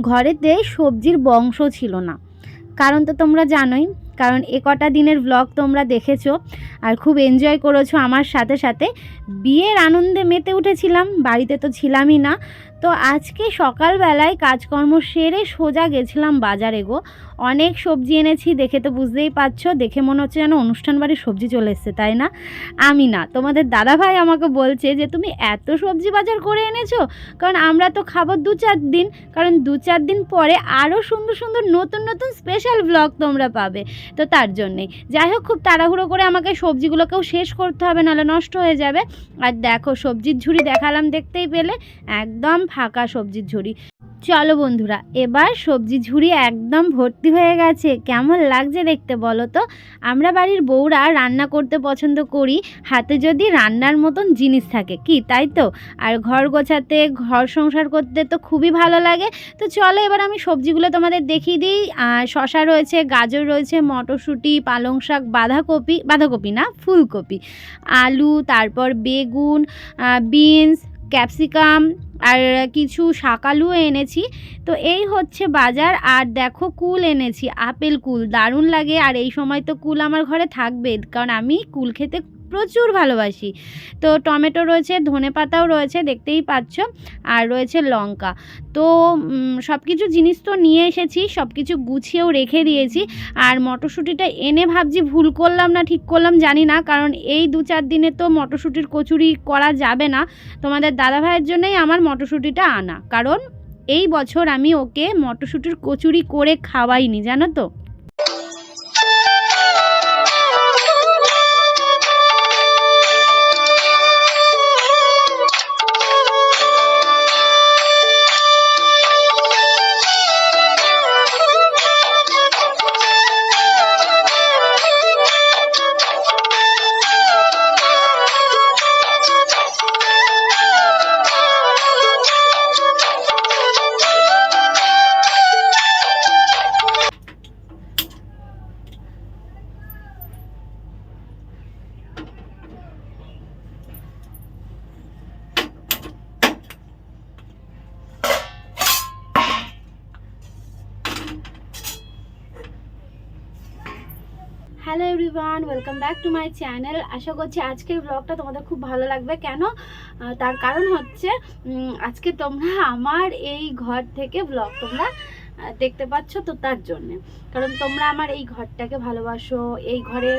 ঘরেতে সবজির বংশ ছিল না। কারণ তো তোমরা জানোই, কারণ এ কটা দিনের ব্লগ তোমরা দেখেছ আর খুব এনজয় করেছ আমার সাথে সাথে। বিয়ের আনন্দে মেতে উঠেছিলাম, বাড়িতে তো ছিলামই না তো আজকে সকালবেলায় কাজকর্ম সেরে সোজা গেছিলাম বাজারে গো। অনেক সবজি এনেছি, দেখে তো বুঝতেই পারছ, দেখে মনে হচ্ছে যেন অনুষ্ঠান বাড়ির সবজি চলে এসছে, তাই না? আমি না, তোমাদের দাদাভাই আমাকে বলছে যে, তুমি এত সবজি বাজার করে এনেছো? কারণ আমরা তো খাব দু চার দিন, কারণ দু চার দিন পরে আরও সুন্দর সুন্দর নতুন নতুন স্পেশাল ব্লগ তোমরা পাবে। তো তার জন্যে, যাই হোক, খুব তাড়াহুড়ো করে আমাকে সবজিগুলোকেও শেষ করতে হবে, নাহলে নষ্ট হয়ে যাবে। আর দেখো, সবজির ঝুড়ি দেখালাম দেখতেই পেলে, একদম ফাঁকা সবজির ঝুড়ি। চলো বন্ধুরা, এবার সবজি ঝুড়ি একদম ভর্তি হয়ে গেছে। কেমন লাগছে দেখতে বলো তো? আমরা বাড়ির বউরা রান্না করতে পছন্দ করি। হাতে যদি রান্নার মতন জিনিস থাকে, কি তাই তো? আর ঘর গোছাতে, ঘর সংসার করতে তো খুবই ভালো লাগে। তো চলো এবার আমি সবজিগুলো তোমাদের দেখিয়ে দিই। শশা রয়েছে, গাজর রয়েছে, মটরশুঁটি, পালং শাক, বাঁধাকপি বাঁধাকপি না, ফুলকপি। আলু, তারপর বেগুন বিনস, ক্যাপসিকাম আর কিছু শাকালু এনেছি। তো এই হচ্ছে বাজার, আর দেখো কুল এনেছি, আপেল কুল, দারুণ লাগে। আর এই সময় তো কুল আমার ঘরে থাকবে কারণ আমি কুল খেতে প্রচুর ভালোবাসি। তো টমেটো রয়েছে, ধনে পাতাও রয়েছে, দেখতেই পাচ্ছ। আর রয়েছে লঙ্কা। তো সব কিছু জিনিস তো নিয়ে এসেছি সব কিছু গুছিয়েও রেখে দিয়েছি। আর মটরশুঁটিটা এনে ভাবছি ভুল করলাম না, ঠিক করলাম, জানি না। কারণ এই দু চার দিনে তো মটরশুঁটির কচুরি করা যাবে না। তোমাদের দাদা ভাইয়ের জন্যই আমার মটরশুঁটিটা আনা। কারণ এই বছর আমি ওকে মটরশুঁটির কচুরি করে খাওয়াইনি, জানো তো? Hello everyone welcome back to my channel আশা করছি আজকের ব্লগটা তোমাদের খুব ভালো লাগবে। কেন? তার কারণ হচ্ছে আজকে তোমরা আমার এই ঘর থেকে ব্লগ তোমরা দেখতে পাচ্ছ তো তার জন্যে। কারণ তোমরা আমার এই ঘরটাকে ভালোবাসো, এই ঘরে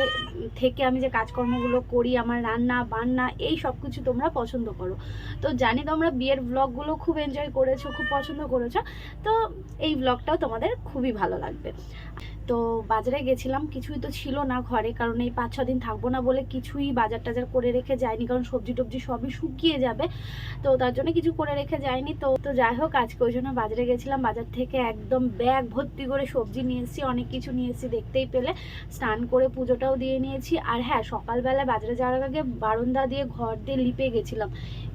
থেকে আমি যে কাজকর্মগুলো করি, আমার রান্না, বান্না, এই সব কিছু তোমরা পছন্দ করো। তো জানি তোমরা বিয়ের ব্লগগুলো খুব এনজয় করেছ, খুব পছন্দ করেছ, তো এই ব্লগটাও তোমাদের খুবই ভালো লাগবে। তো বাজারে গেছিলাম, কিছুই তো ছিল না ঘরে, কারণ এই পাঁচ ছ দিন থাকব না বলে কিছুই বাজার টাজার করে রেখে যায়নি কারণ সবজি টবজি সবই শুকিয়ে যাবে। তো তার জন্য কিছু করে রেখে যায়নি তো তো যাই হোক, আজকে ওই জন্য বাজারে গেছিলাম, বাজার থেকে একদম ব্যাগ ভর্তি করে সবজি নিয়ে এসেছি, অনেক কিছু নিয়ে এসেছি, দেখতেই পেলে। স্নান করে পুজোটাও দিয়ে নিয়েছি। আর হ্যাঁ সকালবেলা বাজারে যাওয়ার আগে বারান্দা দিয়ে ঘর দিয়ে লিপে গেছিলাম।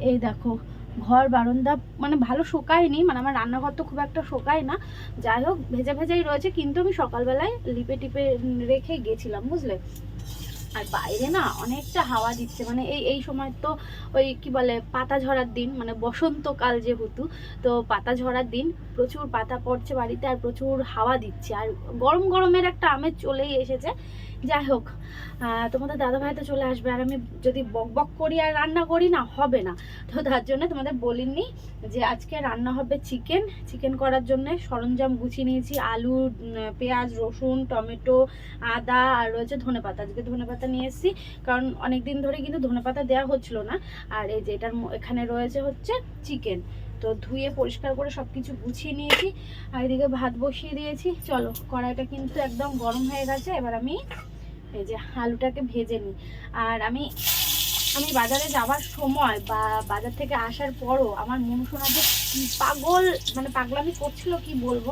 এই দেখো ঘর, বারান্দা মানে ভালো শোকায়নি মানে আমার রান্নাঘর তো খুব একটা শোকায় না। যাই হোক, ভেজা ভেজাই রয়েছে, কিন্তু আমি সকালবেলায় লিপে টিপে রেখে গেছিলাম, বুঝলে? আর বাইরে না অনেকটা হাওয়া দিচ্ছে মানে এই এই সময় তো ওই কি বলে, পাতা ঝরার দিন মানে বসন্তকাল যেহেতু, তো পাতা ঝরার দিন প্রচুর পাতা পড়ছে বাড়িতে আর প্রচুর হাওয়া দিচ্ছে। আর গরম গরমের একটা আমেজ চলেই এসেছে। যাই হোক তোমাদের দাদা ভাই তো চলে আসবে, আর আমি যদি বক বক করি আর রান্না করি না, হবে না। তো তার জন্য তোমাদের বলিনি যে আজকে রান্না হবে চিকেন চিকেন করার জন্য সরঞ্জাম গুছিয়ে নিয়েছি, আলু পেঁয়াজ, রসুন, টমেটো, আদা, আর রয়েছে ধনেপাতা। আজকে ধনেপাতা নিয়ে এসেছি, কারণ অনেক দিন ধরে কিন্তু ধনেপাতা দেওয়া হচ্ছিল না। আর এই যে এটার এখানে রয়েছে হচ্ছে চিকেন তো ধুয়ে পরিষ্কার করে সব কিছু গুছিয়ে নিয়েছি। আর এদিকে ভাত বসিয়ে দিয়েছি। চলো, কড়াইটা কিন্তু একদম গরম হয়ে গেছে। এবার আমি এই যে আলুটাকে ভেজে নিই। আর আমি আমি বাজারে যাওয়ার সময় বা বাজার থেকে আসার পরও আমার মনে শোনা যে পাগল মানে পাগলামি করছিল কি বলব?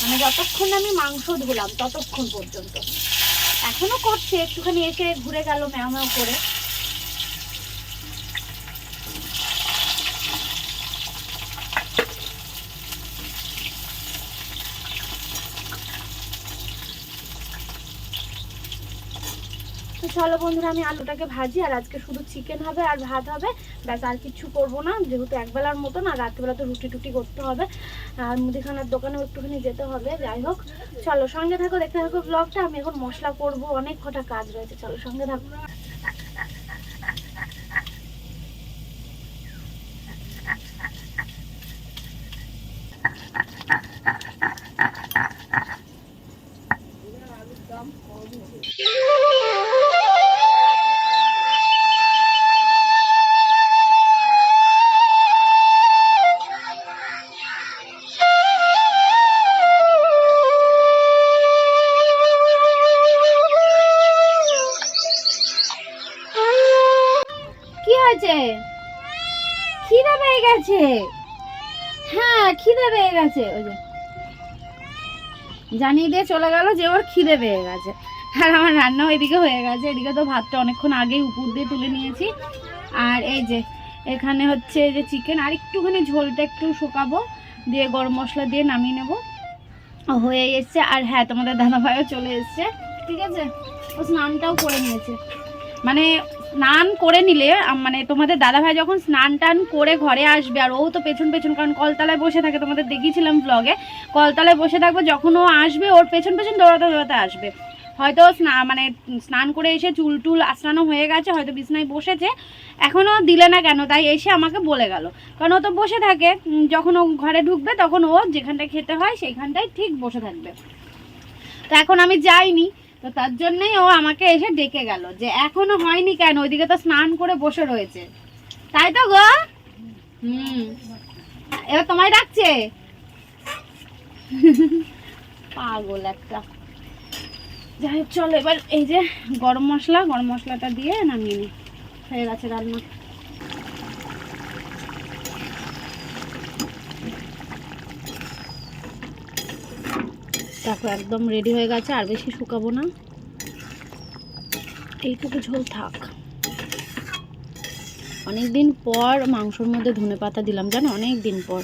মানে যতক্ষণ আমি মাংস ধুলাম, ততক্ষণ পর্যন্ত। এখনও করছে, একটুখানি এসে ঘুরে গেল ম্যাও করে। চলো বন্ধুরা, আমি আলুটাকে ভাজি, আর আজকে শুধু চিকেন হবে আর ভাত হবে। ব্যাস, আর কিছু করব না, যেহেতু একবেলার মতো না রাত্রিবেলা তো রুটি টুটি করতে হবে। আর মুদিখানার দোকানেও একটুখানি যেতে হবে, যাই হোক। চলো, সঙ্গে থাকো, দেখতে থাকো ব্লগটা আমি এখন মশলা করব, অনেক কটা কাজ রয়েছে। চলো, সঙ্গে থাকো। গেছে, ওই যে। জানিয়ে দিয়ে চলে গেল যে ওর খিদে পেয়ে গেছে। আর আমার রান্না এদিকে হয়ে গেছে। এদিকে তো ভাতটা অনেকক্ষণ আগেই উপর দিয়ে তুলে নিয়েছি। আর এই যে, এখানে হচ্ছে যে চিকেন আর একটুখানি ঝোলটা একটু শুকাবো, দিয়ে গরম মশলা দিয়ে নামিয়ে নেব। হয়ে এসছে। আর হ্যাঁ তোমাদের দাদা ভাইও চলে এসছে। ঠিক আছে? ও স্নানটাও করে নিয়েছে। মানে স্নান করে নিলে মানে তোমাদের দাদাভাই যখন স্নান টান করে ঘরে আসবে, আর ও তো পেছন পেছন, কারণ কলতলায় বসে থাকে, তোমাদের দেখিয়েছিলাম ব্লগে কলতলায় বসে থাকবে, যখন ও আসবে, ওর পেছন পেছন দৌড়াতে দৌড়াতে আসবে। হয়তো স্না মানে স্নান করে এসে চুল টুল আসানো হয়ে গেছে, হয়তো বিছনায় বসেছে এখনও দিলে না কেন, তাই এসে আমাকে বলে গেল। কারণ ও তো বসে থাকে যখন ও ঘরে ঢুকবে, তখন ও যেখানটায় খেতে হয়, সেইখানটায় ঠিক বসে থাকবে। তো এখন আমি যাইনি তো তার জন্যই ও আমাকে এসে ডেকে গেল যে এখনও হয়নি কেন? ওইদিকে তো স্নান করে বসে রয়েছে। তাই তো গো? হুম। এবার তোমায় ডাকছে? পাগল একটা। যাই হোক, চলো এবার এই যে গরম মশলা, গরম মশলাটা দিয়ে নামিয়ে নি। হয়ে গেছে রান্না। দেখো, একদম রেডি হয়ে গেছে, আর বেশি শুকাবো না। এইটুকু ঝোল থাক। অনেক দিন পর মাংসর মধ্যে ধনে পাতা দিলাম, জানো? অনেক দিন পর।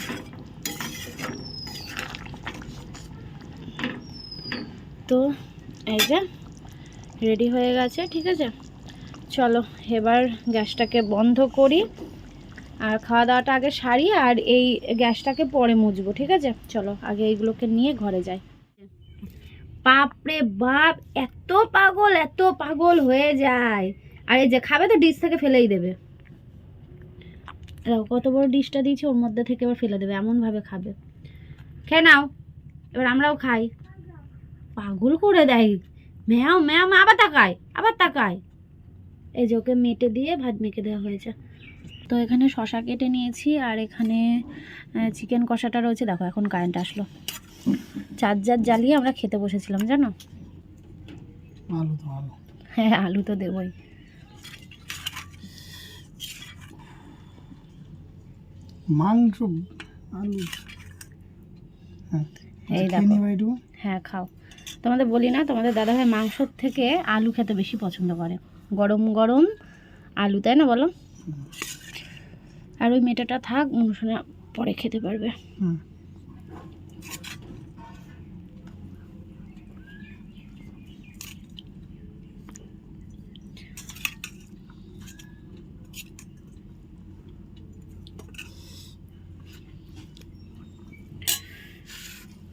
তো এই যে রেডি হয়ে গেছে, ঠিক আছে? চলো, এবার গ্যাসটাকে বন্ধ করি, আর খাওয়া দাওয়াটা আগে সারি, আর এই গ্যাসটাকে পরে মুছবো, ঠিক আছে? চলো, আগে এইগুলোকে নিয়ে ঘরে যাই। বাপরে বাপ, এত পাগল এত পাগল হয়ে যায়। আর এই যে খাবে তো, ডিশ থেকে ফেলেই দেবে। কত বড় ডিশটা দিয়েছি, ওর মধ্যে থেকে এবার ফেলে দেবে, এমনভাবে খাবে। খেয়ে নাও, এবার আমরাও খাই। পাগল করে দেয়। ম্যাও মা আবার তাকায় আবার তাকায়। এই যে ওকে মেটে দিয়ে ভাত মেখে দেওয়া হয়েছে। তো এখানে শশা কেটে নিয়েছি, আর এখানে চিকেন কষাটা রয়েছে। দেখো, এখন কারেন্ট আসলো। চার্জার জ্বালিয়ে আমরা খেতে বসেছিলাম জানো? আলু তো আলু হ্যাঁ আলু তো দেবই। মাংস আলু। হ্যাঁ এই দেখো। হ্যাঁ খাও। তোমাদের বলি না তোমাদের দাদাভাই মাংসর থেকে আলু খেতে বেশি পছন্দ করে। গরম গরম আলু তাই না বলো? আর ওই মেটাটা থাক অনুষ্ঠানে পরে খেতে পারবে। হুম।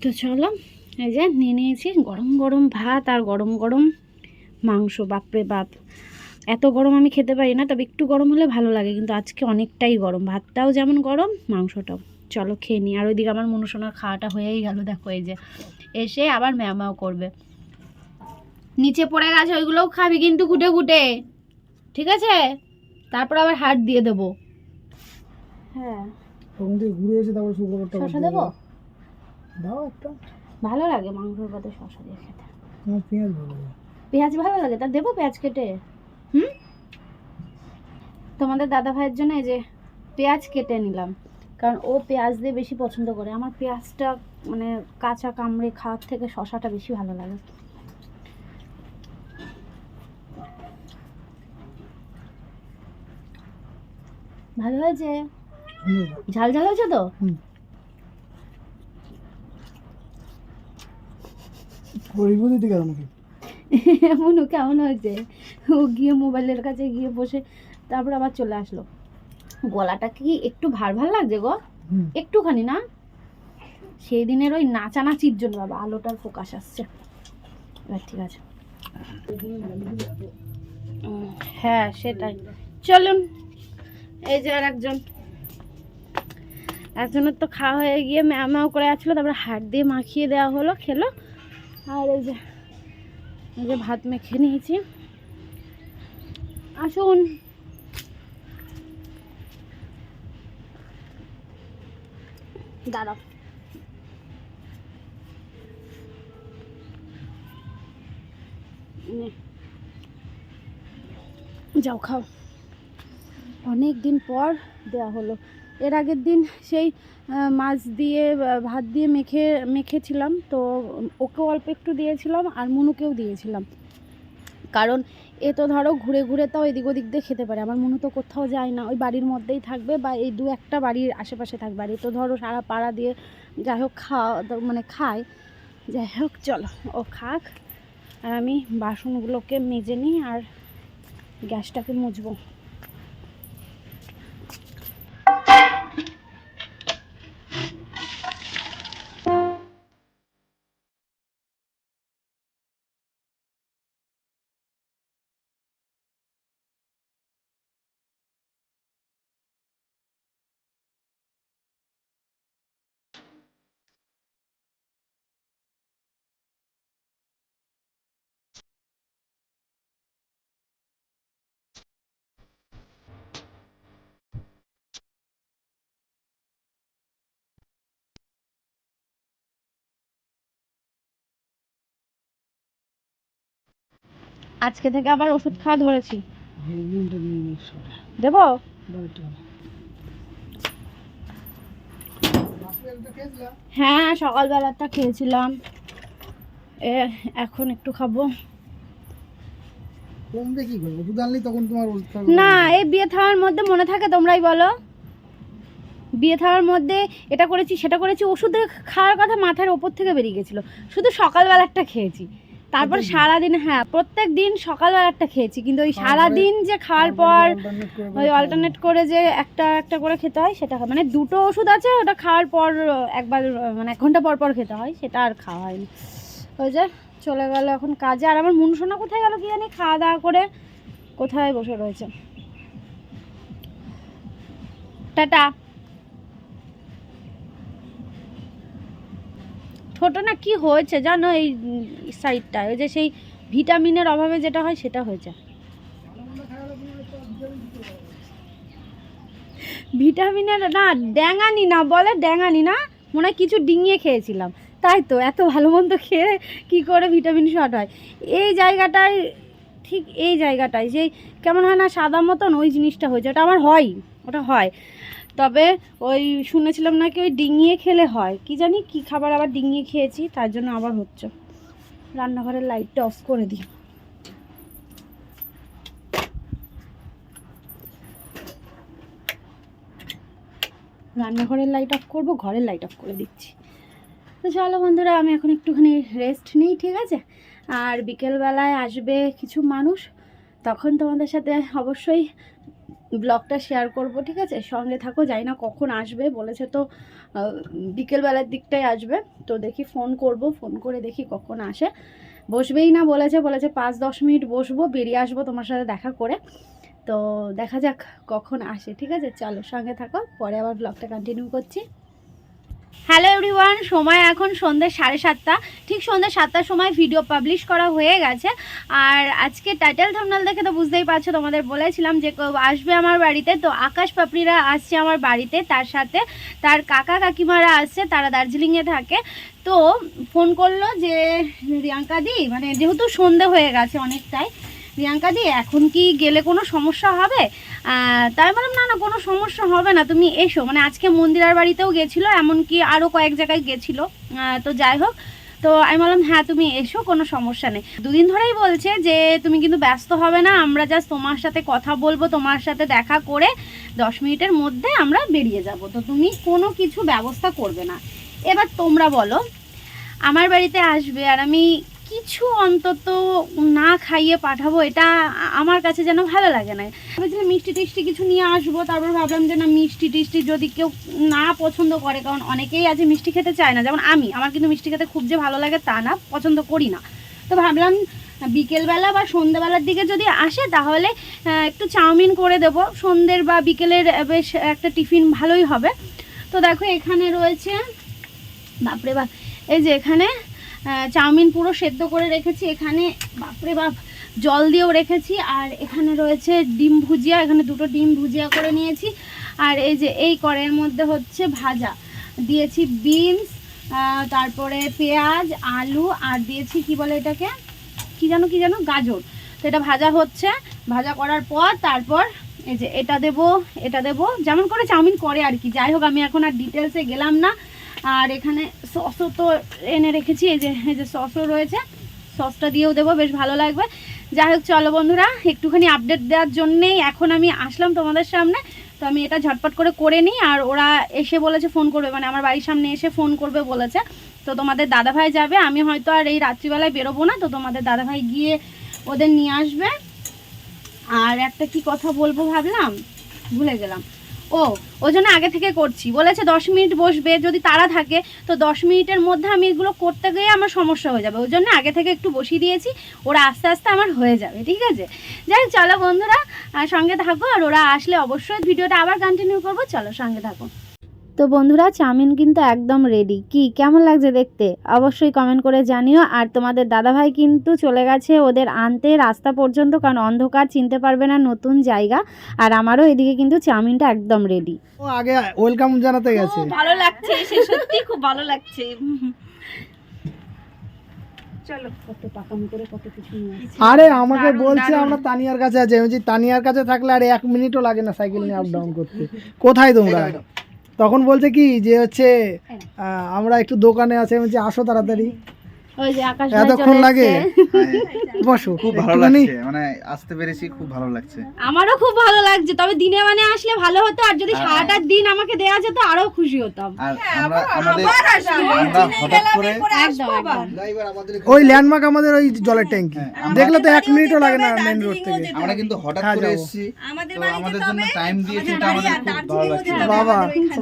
তো চলো এই যে নিয়ে নিয়েছি গরম গরম ভাত আর গরম গরম মাংস বাপরে বাপ। এত গরম আমি খেতে পারি না তবে একটু গরম হলে ভালো লাগে কিন্তু আজকে অনেকটাই গরম। ভাতটাও যেমন গরম মাংসটাও। চলো খেয়ে নিই। আর ওইদিকে আমার মনুসোনার খাওয়াটা হয়েই গেল দেখো এই যে। এসে আবার ম্যামাও করবে। নিচে পড়ে গেছে ওইগুলোও খাবি কিন্তু কুটে কুটে ঠিক আছে? তারপর আবার হাত দিয়ে দেবো। হ্যাঁ। ঘুরে এসে তারপর শুক্রবারটা দেবো। দাও একটা। ভালো লাগে মাংসের পাতে শশা দিয়ে খেতে। পেঁয়াজ ভালো লাগে। পেঁয়াজ ভালো লাগে? তা দেবো পেঁয়াজ কেটে। হুম? তোমাদের দাদা ভাইয়ের জন্য এই যে পেঁয়াজ কেটে নিলাম। কারণ ও পেঁয়াজ দিয়ে বেশি পছন্দ করে। আমার পেঁয়াজটা মানে কাঁচা কামড়ে খাওয়ার থেকে শশাটা বেশি ভালো লাগে। ভালো হয়েছে? ঝাল ঝাল হয়েছে তো? পরিবর্তে দিকে এমনও কেমন হয়েছে? ও গিয়ে মোবাইলের কাছে গিয়ে বসে তারপর আবার চলে আসলো। গলাটা কি একটু ভার ভার লাগছে গো? একটুখানি না? সেই দিনের ওই নাচানাচির জন্য বাবা আলোটার ফোকাস আসছে। এবার ঠিক আছে। হ্যাঁ সেটাই। চলুন এই যে আর একজন একজনের তো খাওয়া হয়ে গিয়ে ম্যাও ম্যাও করে আসছিল তারপরে হাত দিয়ে মাখিয়ে দেওয়া হলো খেলো। আর এই যে এই যে ভাত মেখে নিয়েছি। আসুন। দাঁড়াও। যাও, খাও। অনেক দিন পর দেয়া হলো। এর আগের দিন সেই মাছ দিয়ে ভাত দিয়ে মেখে, মেখেছিলাম। তো ওকেও অল্প একটু দিয়েছিলাম আর মুনুকেও দিয়েছিলাম। কারণ এ তো ধরো ঘুরে ঘুরে তাও এদিক ওদিক দিয়ে খেতে পারে। আমার মনে তো কোথাও যায় না। ওই বাড়ির মধ্যেই থাকবে বা এই দু একটা বাড়ির আশেপাশে থাকবে। আর এ তো ধরো সারা পাড়া দিয়ে যাই হোক খাওয়া মানে খায়। যাই হোক, চলো, ও খাক। আর আমি বাসনগুলোকে মেজে নিই আর গ্যাসটাকে মুছবো। আজকে থেকে আবার ওষুধ খাওয়া ধরেছি। সরে দেবো? হ্যাঁ সকালবেলাটা খেয়েছিলাম। এখন একটু খাব। কমবে কি করব? ওষুধ আনলি তখন তোমার না এই বিয়ে থাওয়ার মধ্যে মনে থাকে তোমরাই বলো। বিয়ে থাওয়ার মধ্যে এটা করেছি সেটা করেছি ওষুধ খাওয়ার কথা মাথার ওপর থেকে বেরিয়ে গেছিল। শুধু সকালবেলাটা খেয়েছি। তারপর সারাদিন হ্যাঁ প্রত্যেক দিন সকালবেলাটা খেয়েছি। কিন্তু ওই সারাদিন যে খাওয়ার পর ওই অল্টারনেট করে যে একটা একটা করে খেতে হয় সেটা মানে দুটো ওষুধ আছে ওটা খাওয়ার পর একবার মানে এক ঘণ্টা পর পর খেতে হয় সেটা আর খাওয়া হয়নি। ওই যে চলে গেল এখন কাজে। আর আমার মুনসোনা কোথায় গেল কি জানি খাওয়া দাওয়া করে কোথায় বসে রয়েছে। টাটা। ছোট না কি হয়েছে জানো? এই সাইডটায় ওই যে সেই ভিটামিনের অভাবে যেটা হয় সেটা হয়েছে। ভিটামিনের না ড্যাঙানি না, বলে ড্যাঙানি না, মনে হয় কিছু ডিঙিয়ে খেয়েছিলাম। তাই তো, এত ভালো মন্দ খেয়ে কি করে ভিটামিন শর্ট হয়? এই জায়গাটায়, ঠিক এই জায়গাটায় যেই কেমন হয় না, সাদা মতন ওই জিনিসটা হয়েছে, ওটা আমার হয়, ওটা হয়। তবে ওই শুনেছিলাম নাকি ওই ডিঙিয়ে খেলে হয়। কি জানি কি খাবার আবার ডিঙিয়ে খেয়েছি, তার জন্য আবার হচ্ছে। রান্নাঘরের লাইটটা অফ করে দিই। রান্নাঘরের লাইট অফ করব, ঘরের লাইট অফ করে দিচ্ছি। তো চলো বন্ধুরা, আমি এখন একটুখানি রেস্ট নিই, ঠিক আছে? আর বিকেলবেলায় আসবে কিছু মানুষ, তখন তোমাদের সাথে অবশ্যই ব্লগটা শেয়ার করব, ঠিক আছে? সঙ্গে থাকো যাই না কখন আসবে, বলেছে তো বিকেলবেলার দিকটাই আসবে। তো দেখি ফোন করব, ফোন করে দেখি কখন আসে। বসবেই না, বলেছে বলেছে, পাঁচ দশ মিনিট বসবো, বেরিয়ে আসব তোমার সাথে দেখা করে। তো দেখা যাক কখন আসে, ঠিক আছে? চলো, সঙ্গে থাকো, পরে আবার ব্লগটা কন্টিনিউ করছি। হ্যালো এভরিওয়ান সময় এখন সন্ধ্যে সাড়ে সাতটা। ঠিক সন্ধ্যে সাতটার সময় ভিডিও পাবলিশ করা হয়ে গেছে। আর আজকে টাইটেল থামনাল দেখে তো বুঝতেই পারছ, তোমাদের বলেছিলাম যে আসবে আমার বাড়িতে, তো আকাশ পাপড়িরা আসছে আমার বাড়িতে, তার সাথে তার কাকা কাকিমারা আসছে, তারা দার্জিলিংয়ে থাকে। তো ফোন করল যে, রিয়াঙ্কা দি মানে যেহেতু সন্ধে হয়ে গেছে অনেকটাই রিয়াঙ্কা দি, এখন কি গেলে কোনো সমস্যা হবে? তাই বললাম, না না, কোনো সমস্যা হবে না, তুমি এসো। মানে আজকে মন্দিরার বাড়িতেও গেছিল, এমনকি আরও কয়েক জায়গায় গেছিল। তো যাই হোক, তো আমি বললাম হ্যাঁ তুমি এসো, কোনো সমস্যা নেই। দুদিন ধরেই বলছে যে, তুমি কিন্তু ব্যস্ত হবে না, আমরা জাস্ট তোমার সাথে কথা বলব, তোমার সাথে দেখা করে দশ মিনিটের মধ্যে আমরা বেরিয়ে যাব। তো তুমি কোনো কিছু ব্যবস্থা করবে না। এবার তোমরা বলো, আমার বাড়িতে আসবে আর আমি কিছু অন্তত না খাইয়ে পাঠাবো, এটা আমার কাছে যেন ভালো লাগে না। ভেবেছিলাম মিষ্টি টিষ্টি কিছু নিয়ে আসব, তারপর ভাবলাম যে না, মিষ্টি টিষ্টি যদি কেউ না পছন্দ করে, কারণ অনেকেই আছে মিষ্টি খেতে চায় না, যেমন আমি, আমার কিন্তু মিষ্টি খেতে খুব যে ভালো লাগে তা না, পছন্দ করি না। তো ভাবলাম বিকেলবেলা বা সন্ধ্যেবেলার দিকে যদি আসে, তাহলে একটু চাউমিন করে দেব। সন্ধ্যের বা বিকেলের বেশ একটা টিফিন ভালোই হবে। তো দেখো, এখানে রয়েছে, বাপরে বাপ, এই যে এখানে চাউমিন পুরো সেদ্ধ করে রেখেছি এখানে। বাপরে বাপ, জল দিয়েও রেখেছি। আর এখানে রয়েছে ডিম ভুজিয়া, এখানে দুটো ডিম ভুজিয়া করে নিয়েছি। আর এই যে এই কড়াইয়ের মধ্যে হচ্ছে ভাজা। দিয়েছি বিনস তারপরে পেঁয়াজ, আলু, আর দিয়েছি কি বলে এটাকে? কি জানো কি জানো? গাজর। তো এটা ভাজা হচ্ছে। ভাজা করার পর তারপর এই যে এটা দেব এটা দেব। যেমন করে চাউমিন করে আর কি। যাই হোক, আমি এখন আর ডিটেলসে গেলাম না। আর এখানে সসও তো এনে রেখেছি, এই যে এই যে সসও রয়েছে। সসটা দিয়েও দেবো, বেশ ভালো লাগবে। যাই হোক, চলো বন্ধুরা, একটুখানি আপডেট দেওয়ার জন্যেই এখন আমি আসলাম তোমাদের সামনে। তো আমি এটা ঝটপট করে করে নিই, আর ওরা এসে বলেছে ফোন করবে মানে আমার বাড়ির সামনে এসে ফোন করবে বলেছে। তো তোমাদের দাদাভাই যাবে, আমি হয়তো আর এই রাত্রিবেলায় বেরোবো না, তো তোমাদের দাদাভাই গিয়ে ওদের নিয়ে আসবে। আর একটা কি কথা বলব ভাবলাম, ভুলে গেলাম। ও, ওই জন্য আগে থেকে করছি। বলেছে দশ মিনিট বসবে, যদি তারা থাকে, তো দশ মিনিটের মধ্যে আমি এগুলো করতে গিয়ে আমার সমস্যা হয়ে যাবে। ওই জন্য আগে থেকে একটু বসিয়ে দিয়েছি, ওরা আস্তে আস্তে আমার হয়ে যাবে, ঠিক আছে? যাই চলো বন্ধুরা সঙ্গে থাকো, আর ওরা আসলে অবশ্যই ভিডিওটা আবার কন্টিনিউ করব, চলো সঙ্গে থাকো। তো বন্ধুরা চাউমিন কিন্তু একদম রেডি কি কেমন লাগছে দেখতে? অবশ্যই কমেন্ট করে জানিও। আর তোমাদের দাদাভাই কিন্তু চলে গেছে ওদের আনতে রাস্তা পর্যন্ত কারণ অন্ধকার চিনতে পারবে না নতুন জায়গা। আর আমারও এদিকে কিন্তু চাউমিনটা একদম রেডি ও আগে ওয়েলকাম জানাতে গেছে। ভালো লাগছে সে সত্যি খুব ভালো লাগছে। চলো। কত পাকামি করে কত কিছু নিয়ে আসছি। আরে আমাকে বলছে আমরা তানিয়ার কাছে আছে। আমি তানিয়ার কাছে থাকলে আর এক মিনিটও লাগে না সাইকেল নিয়ে আপ ডাউন করতে। কোথায় তোমরা? তখন বলছে কি যে হচ্ছে আমরা একটু দোকানে আছে আমি বলছি আসো তাড়াতাড়ি। ওই যে আকাশ ভাই এতক্ষণ লাগে? এসছে। বসো খুব ভালো লাগছে মানে আসতে পেরেছি খুব ভালো লাগছে। আমারও খুব ভালো লাগছে তবে দিনে মানে আসলে ভালো হতো আর যদি সারাটা দিন আমাকে দেওয়া যেত আরও খুশি হতাম। আর আমরা আমাদের আমরা হঠাৎ করে একদম একদম। ওই ল্যান্ডমার্ক আমাদের ওই জলের ট্যাঙ্কি হ্যাঁ, দেখলে তো এক মিনিটও লাগে না মেন রোড থেকে। আমরা কিন্তু হঠাৎ হ্যাঁ, করে এসেছি। আমাদের জন্য টাইম দিয়েছি আমাদের খুব ভালো লাগছে। বাবা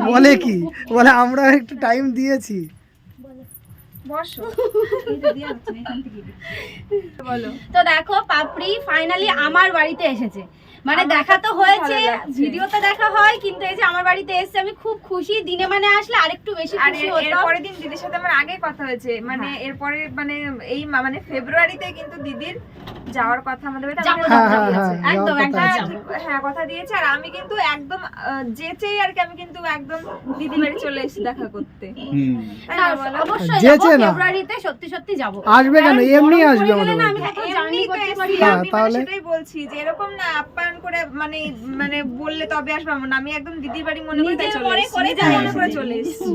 বলে কি? বলে আমরা একটু টাইম দিয়েছি। তো দেখো পাপড়ি ফাইনালি আমার বাড়িতে এসেছে। মানে দেখা তো হয়েছে ভিডিওতে দেখা হয় কিন্তু এই যে আমার বাড়িতে এসেছে আমি খুব খুশি। দিনে মানে আসলে আরেকটু বেশি খুশি হতাম। এর পরের দিন দিদির সাথে আমার আগে কথা হয়েছে। মানে এরপরে মানে এই মানে ফেব্রুয়ারিতে কিন্তু দিদির যাওয়ার কথা আমাদের হ্যাঁ, কথা হ্যাঁ, হ্যাঁ, একদম কথা। হ্যাঁ, হ্যাঁ কথা দিয়েছে। আর আমি কিন্তু একদম যেচেই আর কি আমি কিন্তু একদম দিদি বাড়ি চলে এসেছি দেখা করতে। হুম? অবশ্যই। ফেব্রুয়ারিতে সত্যি সত্যি যাব। আসবে কেন? এমনি আসবে আমাদের না আমি জার্নি করতে পারি হ্যাঁ, আমি মানে সেটাই বলছি যে এরকম না আপ্যায়ন করে মানে মানে বললে তবে আসবে না। আমি একদম দিদির বাড়ি মনে করে তাই চলে মনে করে মনে। চলে এসেছি।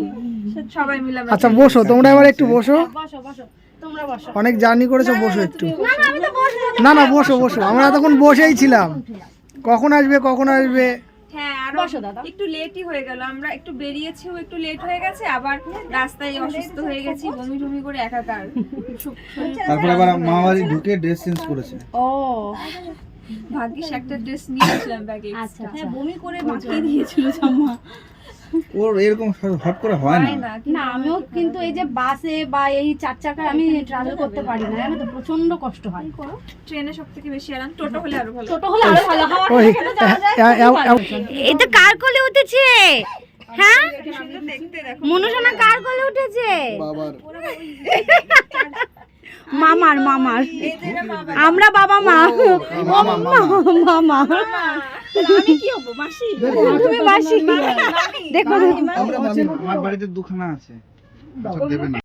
সবাই মিলে আচ্ছা বসো তোমরা এবার একটু বসো। বসো বসো। তোমরা বসো। অনেক জার্নি করেছ বসো একটু। না না আমি তো বসবো না। না বসো বসো। আমরা এতক্ষণ বসেই ছিলাম। কখন আসবে কখন আসবে? হ্যাঁ আর বসো দাদা। একটু লেটই হয়ে গেল। আমরা একটু বেরিয়েছিও একটু লেট হয়ে গেছে আবার রাস্তায় অসুস্থ হয়ে গেছি বমি টমি করে একাকার। তারপর আবার মা বাড়ি ঢুকে ড্রেস চেঞ্জ করেছে। ও। ভাগ্যিস একটা ড্রেস নিয়ে আসলাম ব্যাগে আচ্ছা হ্যাঁ আচ্ছা বমি করে মাখিয়ে দিয়েছিল জামা ওর এরকম হট করে হয় না না না আমিও কিন্তু এই যে বাসে বা এই চার চাকায় আমি ট্রাভেল করতে পারি না জানো তো প্রচণ্ড কষ্ট হয় ট্রেনে সব থেকে বেশি আরাম টোটো হলে আরও ভালো ছোট হলে আরও ভালো হাওয়া ওই এ- এ- এ- এটা কার কোলে উঠেছে হ্যাঁ মনুষণা কার কোলে উঠেছে বাবার মামার মামার। আমরা বাবা মা। মামা মামা। মামা। আমি কি হব? মাসি? তুমি মাসি দেখো। আমার বাড়িতে দুখানা আছে। দেবে না।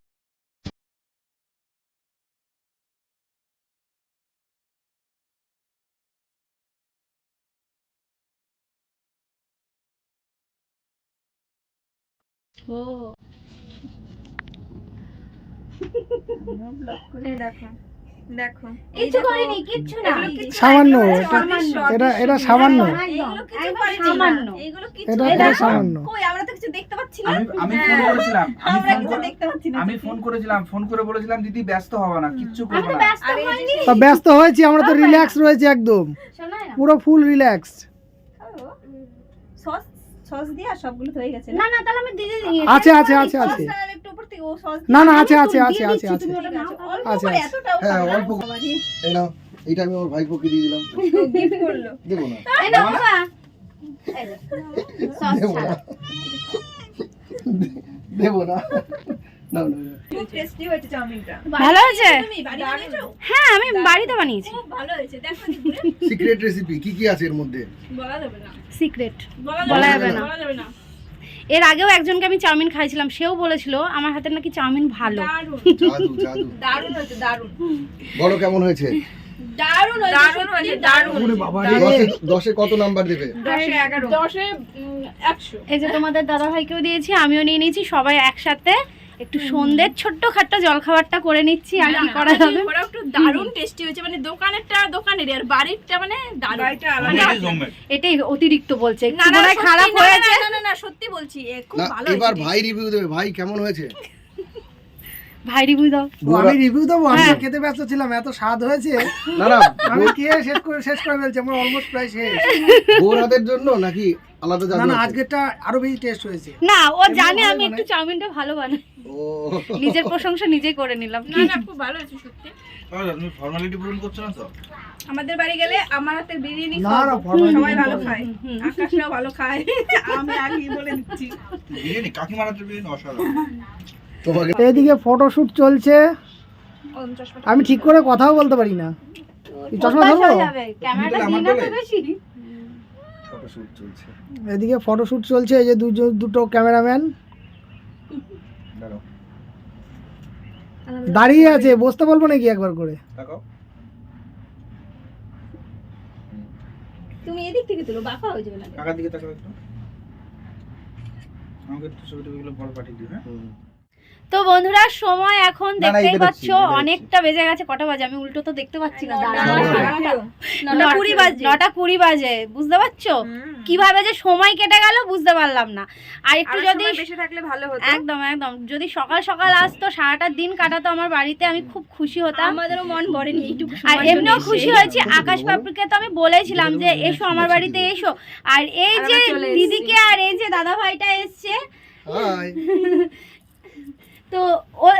এই দেখো। দেখো। কিচ্ছু করিনি কিচ্ছু না। সামান্য। এটা এটা। সামান্য। সামান্য। এটা এটা সামান্য। কই আমরা তো কিছু দেখতে পাচ্ছি না। আমি ফোন করেছিলাম। আমি আমরা ফোন কিছু দেখতে পাচ্ছি না আমি ফোন করেছিলাম ফোন করে বলেছিলাম দিদি ব্যস্ত হবে না কিচ্ছু করব ব্যস্ত আর এই যে হইনি তা ব্যস্ত হয়েছি আমরা তো রিল্যাক্স রয়েছি একদম। পুরো ফুল রিল্যাক্স সস সস দিয়ে আর সবগুলো হয়ে গেছে না? না তাহলে আমি দিদি আছে আছে আছে আছে একটু উপর থেকে ও সস না না আছে আছে আছে আছে আছে আছে, এতটাও হ্যাঁ, অল্প। এই নাও এটা আমি আমার ভাইপোকে দিয়ে দিলাম। গিফট করল। দেবো না। এই নাও বাবা। সস দেবো না। না হয়েছে চাউমিনটা। ভালো বাড়ি বানিয়েছো হ্যাঁ আমি বাড়িতে বানিয়েছি। ভালো হয়েছে। দেখো সিক্রেট রেসিপি কি কি আছে এর মধ্যে? বলা যাবে না। সিক্রেট বলা বলা যাবে না। বলা যাবে না। এর আগেও একজনকে আমি চাউমিন খাইছিলাম সেও বলেছিল আমার হাতের নাকি চাউমিন ভালো। দারুণ। হয়েছে দারুণ। বলো কেমন হয়েছে? দারুণ দারুণ হয়েছে দারুণ। ওরে বাবা রে। দশে দশে কত নাম্বার দেবে? দশে এগারো। দশে একশো। এই যে তোমাদের দাদা ভাইকেও দিয়েছি আমিও নিয়ে নিয়েছি সবাই একসাথে একটু সন্ধ্যের ছোট্ট খাট্ট জলখাবারটা করে নিচ্ছি আর কি করা যাবে? ওরা একটু দারুণ টেস্টি হয়েছে মানে দোকানেরটা দোকানেরই আর বাড়িরটা মানে দারুণ। বাড়িটা এটাই অতিরিক্ত বলছে না মনে হয় খারাপ হয়েছে। না, না না সত্যি বলছি খুব ভালো এবার ভাই রিভিউ দেবে ভাই কেমন হয়েছে? ভাই রিভিউ দাও। আমি রিভিউ দেবো আমি হ্যাঁ। খেতে ব্যস্ত ছিলাম এত স্বাদ হয়েছে। না না আমি খেয়ে শেষ করে শেষ করে ফেলছি আমার অলমোস্ট প্রায় শেষ। বোর হাতের জন্য নাকি আলাদা না না আছে? আজকেরটা আরও বেশি টেস্ট হয়েছে। না ও জানে আমি একটু চাউমিনটা ভালো বানাই। ও। নিজের প্রশংসা নিজেই করে নিলাম। না না খুব ভালো হয়েছে সত্যি। তাহলে তুমি ফর্মালিটি পূরণ করছ না তো? আমাদের বাড়ি গেলে আমার হাতের বিরিয়ানি না না সবাই ভালো খায়। আকাশরাও ভালো খায়। আমি আগেই বলে দিচ্ছি। বিরিয়ানি কাকিমার হাতের বিরিয়ানি অসাধারণ। তোমাকে এদিকে ফটোশুট চলছে। আমি ঠিক করে কথাও বলতে পারি না। চশমা ধরবো? ক্যামেরাটা দিই না তো বেশি। ফটোশুট চলছে। এদিকে ফটোশুট চলছে এই যে দুজন দুটো ক্যামেরাম্যান দাঁড়িয়ে আছে বসতে বলব নাকি একবার করে? তুমি এদিক থেকে তুলো বাঁকা হয়ে যাবে কাকার দিকে তাকাও একটু। আমাকে একটু ছবি টবিগুলো পরে পাঠিয়ে দিও হ্যাঁ? তো বন্ধুরা সময় এখন দেখতেই পাচ্ছ অনেকটা বেজে গেছে কটা বাজে? আমি উল্টো তো দেখতে পাচ্ছি না নটা কুড়ি বাজে নটা কুড়ি বাজে বুঝতে পারছ? কীভাবে যে সময় কেটে গেল বুঝতে পারলাম না। আর একটু যদি থাকলে ভালো হতো। একদম একদম। যদি সকাল সকাল আসতো সারাটা দিন কাটাতো আমার বাড়িতে আমি খুব খুশি হতাম। আমাদেরও মন ভরেনি আর এমনিও খুশি হয়েছি আকাশ পাপড়িকে তো আমি বলেছিলাম যে এসো আমার বাড়িতে এসো। আর এই যে। দিদিকে আর এই যে দাদা ভাইটা এসছে হাই তো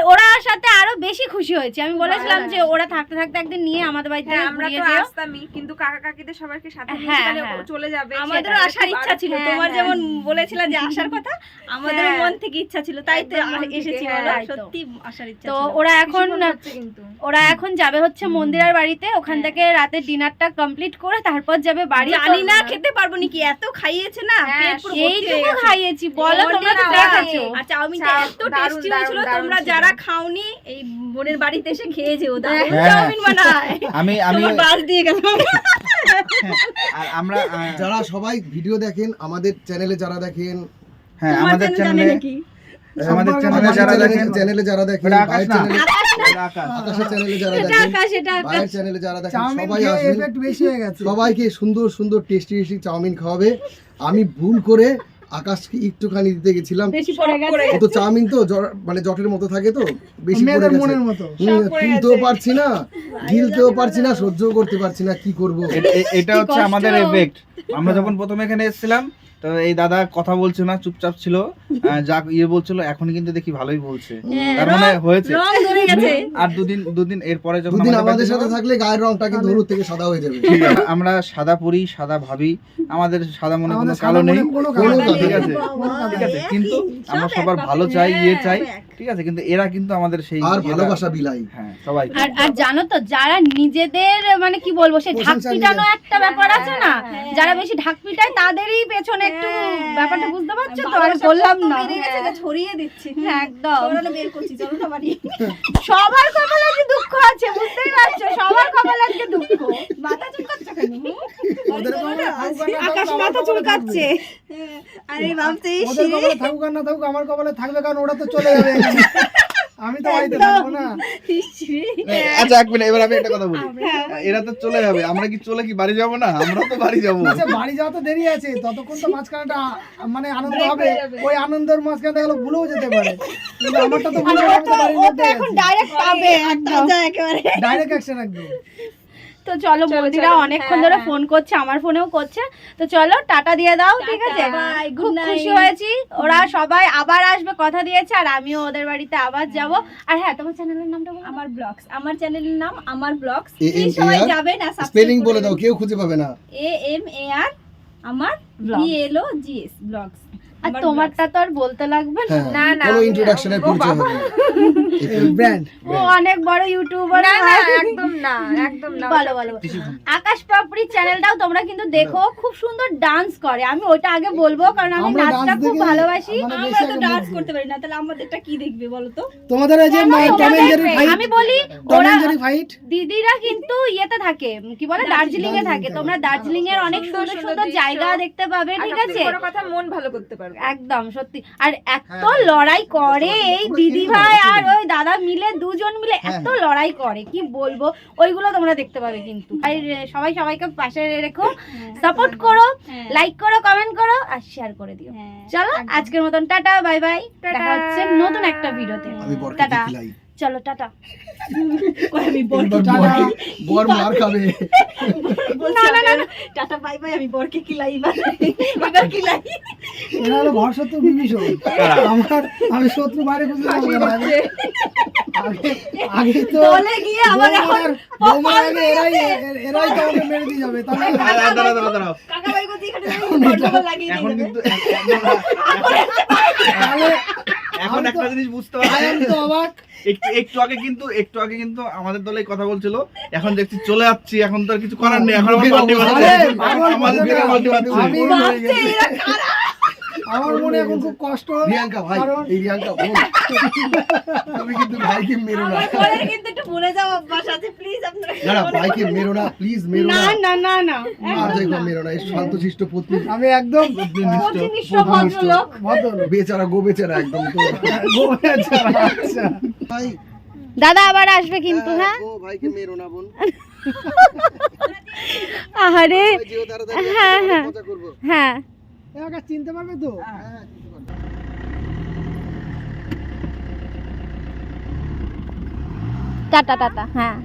ওরা সাথে আরও বেশি খুশি হয়েছে। আমি বলেছিলাম যে ওরা থাকতে থাকতে একদিন নিয়ে আমাদের বাড়িতে হ্যাঁ আমরা তো আসতামই কিন্তু কাকা কাকিদের সবাইকে সাথে নিয়ে হ্যাঁ, হ্যাঁ। চলে যাবে আমাদেরও সেটা আসার ইচ্ছা ছিল। তোমার। যেমন বলেছিলা যে আসার কথা আমাদের। মন থেকে ইচ্ছা ছিল তাই তো এসেছি। সত্যি আসার ইচ্ছা তো ওরা এখন কিন্তু। ওরা এখন যাবে হচ্ছে মন্দিরার বাড়িতে ওখান থেকে রাতের ডিনারটা কমপ্লিট করে তারপর যাবে বাড়ি জানি তো- না খেতে পারব নাকি এত খাইয়েছে না পেট পুরো খাইয়েছি বলো তোমরা তো দেখেছ আর চাউমিনটা এত টেস্টি হয়েছিল দারুণ তোমরা যারা খাওনি এই বোনের বাড়িতে এসে খেয়েছে ও দারুণ হ্যাঁ। চাউমিন বানায় আমি আমি বাস দিয়ে গেল। আর আমরা যারা সবাই ভিডিও দেখেন আমাদের চ্যানেলে যারা দেখেন হ্যাঁ আমাদের চ্যানেলে নাকি? আমাদের চ্যানেলে যারা দেখেন চ্যানেলে যারা দেখেন আকাশ চ্যানেলে ওটা আকাশ। আকাশের চ্যানেলে যারা দেখেন আকাশ এটা আকাশ। ভাইয়ের চ্যানেলে যারা দেখেন সবাই আসবেন এফেক্ট বেশি হয়ে গেছে। সবাইকে সুন্দর সুন্দর টেস্টি টেস্টি চাউমিন খাওয়াবে। আমি ভুল করে আকাশকে একটুখানি দিতে গেছিলাম। তো চাউমিন তো মানে জটের মতো থাকে তো বেশি পড়ে মেয়েদের গেছে। মনের মতো। হুম, পারছি না গিলতেও পারছি না সহ্য করতে পারছি না কি করব? এটা- হচ্ছে আমাদের এফেক্ট আমরা যখন প্রথমে এখানে এসেছিলাম তো এই দাদা কথা বলছিল না চুপচাপ ছিল। যা ইয়ে বলছিল এখন কিন্তু দেখি ভালোই বলছে। তার মানে হয়েছে। রং ধরে গেছে। আর দুদিন দুদিন এরপরে যখন আমাদের সাথে থাকলে গায়ের রংটা কিন্তু হলুদ থেকে সাদা হয়ে যাবে। আমরা সাদা পরি সাদা ভাবি। আমাদের সাদা মনে কোনো কালো নেই। ঠিক আছে। ঠিক আছে কিন্তু আমরা সবার ভালো চাই ইয়ে চাই। ঠিক আছে কিন্তু এরা কিন্তু আমাদের সেই আর ভালোবাসা বিলাই হ্যাঁ সবাই। আর আর জানো তো যারা নিজেদের মানে কি বলব সেই ঢাক পিটানো একটা ব্যাপার আছে না যারা বেশি ঢাক পিটায় তাদেরই পেছনে একটু ব্যাপারটা বুঝতে পারছ তো? আর বললাম না। বেড়ে গেছে যে ছড়িয়ে দিচ্ছি। হ্যাঁ, একদম। বের করছি চলো না বাড়ি। সবার কপালে আজকে দুঃখ আছে বুঝতেই পারছ? সবার কপালে আজকে দুঃখ। মাথা চুলকাচ্ছ কেন? ওদের কপালে থাকুক আর না আকাশ থাকুক, আমার মাথা কপালে চুলকাচ্ছে। থাকবে। আরে ভাবছি ওদের কপালে থাকুক না থাকুক আমার কপালে থাকবে কারণ ওরা তো চলে যাবে। আমি তো বাড়িতে থাকব না। আচ্ছা এক মিনিট এবার আমি একটা কথা বলি। এরা তো চলে যাবে। আমরা কি চলে কি বাড়ি যাব না? আমরা তো বাড়ি যাব। আচ্ছা বাড়ি যাওয়া তো দেরি আছে। ততক্ষণ তো মাঝখানটা মানে আনন্দ হবে। ওই আনন্দের মাঝখানে গেলে ভুলেও যেতে পারে। কিন্তু আমারটা তো ভুলে তো বাড়ির ডাইরেক্ট পাবে একদম। ডাইরেক্ট অ্যাকশন একদম তো চলো বৌদিরা অনেকক্ষণ ধরে ফোন করছে আমার ফোনেও করছে। তো চলো টাটা দিয়ে দাও ঠিক আছে? খুব খুশি হয়েছি। ওরা সবাই আবার আসবে কথা দিয়েছে আর আমিও ওদের বাড়িতে আবার যাব। আর হ্যাঁ তোমার চ্যানেলের নামটা বলো আমার ব্লগস আমার চ্যানেলের নাম আমার ব্লগস সবাই যাবে না স্পেলিং বলে দাও কেউ খুঁজে পাবে না। এ এম এ আর আমার। ই এল ও জি এস ব্লগস আর তোমারটা তো আর বলতে লাগবে না। হ্যাঁ না, না, কোনো ইন্ট্রোডাকশনের পরিচয় হবে না। ব্র্যান্ড ও অনেক বড় ইউটিউবার না না একদম না একদম না বলো বলো আকাশ পাপড়ি চ্যানেলটাও তোমরা কিন্তু দেখো খুব সুন্দর ডান্স করে। আমি ওটা আগে বলব কারণ আমি নাচটা খুব ভালোবাসি। আমরা তো ডান্স করতে পারি না তাহলে আমাদেরটা কি দেখবে বলো তো? তোমাদের এই যে আমি বলি ওরা দিদিরা কিন্তু ইয়েতে থাকে কি বলে দার্জিলিং এ থাকে। তোমরা দার্জিলিং এর অনেক সুন্দর সুন্দর। জায়গা দেখতে পাবে ঠিক আছে? কথা মন ভালো করতে পারবে। একদম সত্যি। আর এত লড়াই করে এই দিদি ভাই আর ওই দাদা মিলে দুজন মিলে এত লড়াই করে কি বলব? ওইগুলো তোমরা দেখতে পাবে কিন্তু। সবাই সবাইকে পাশে রেখো সাপোর্ট করো লাইক করো কমেন্ট করো আর শেয়ার করে দিও। চলো আজকের মতন টাটা বাই বাই দেখা হচ্ছে নতুন একটা ভিডিওতে টাটা। চলো টাটা। আমি এবার টাটা। বর- মার খাবে। না না না। টাটা বাই বাই আমি বরকে কিলাই এবার কিলাই। এরা হলো ঘর শত্রু বিভীষণ। আমার আমি শত্রু বাইরে খুঁজে পাবো না। আগে আগে তো বলে গিয়ে আবার এখন আগে এরাই এরাই তো আমাকে মেরে দিয়ে যাবে। তাহলে দাঁড়াও দাঁড়াও দাঁড়াও। কাকা বাই কোথায় এখানে লাগিয়ে এখন কিন্তু এখন একটা জিনিস বুঝতে পারছি। তো অবাক। একটু একটু আগে কিন্তু একটু আগে কিন্তু আমাদের দলে কথা বলছিল এখন দেখছি চলে যাচ্ছি এখন তো আর কিছু করার নেই এখন আমাদের আমার মনে এখন খুব কষ্ট রিয়াঙ্কা ভাই এই রিয়াঙ্কা বোন। তুমি কিন্তু ভাইকে মেরো না। আমার কিন্তু একটু অভ্যাস আছে প্লিজ আপনারা না না ভাইকে মেরো না প্লিজ মেরো না না। না না না আর দেখো মেরো না এই শান্তশিষ্ট পত্নী আমি একদম অতিনিষ্ঠ ভদ্রলোক। বেচারা গো বেচারা একদম তো। আচ্ছা। ভাই। দাদা আবার আসবে কিন্তু হ্যাঁ ও ভাইকে মেরো না বোন। আহারে। যেও হ্যাঁ, হ্যাঁ। হ্যাঁ। এলাকা চিনতে পারবে তো? হ্যাঁ কর টাটা টাটা হ্যাঁ।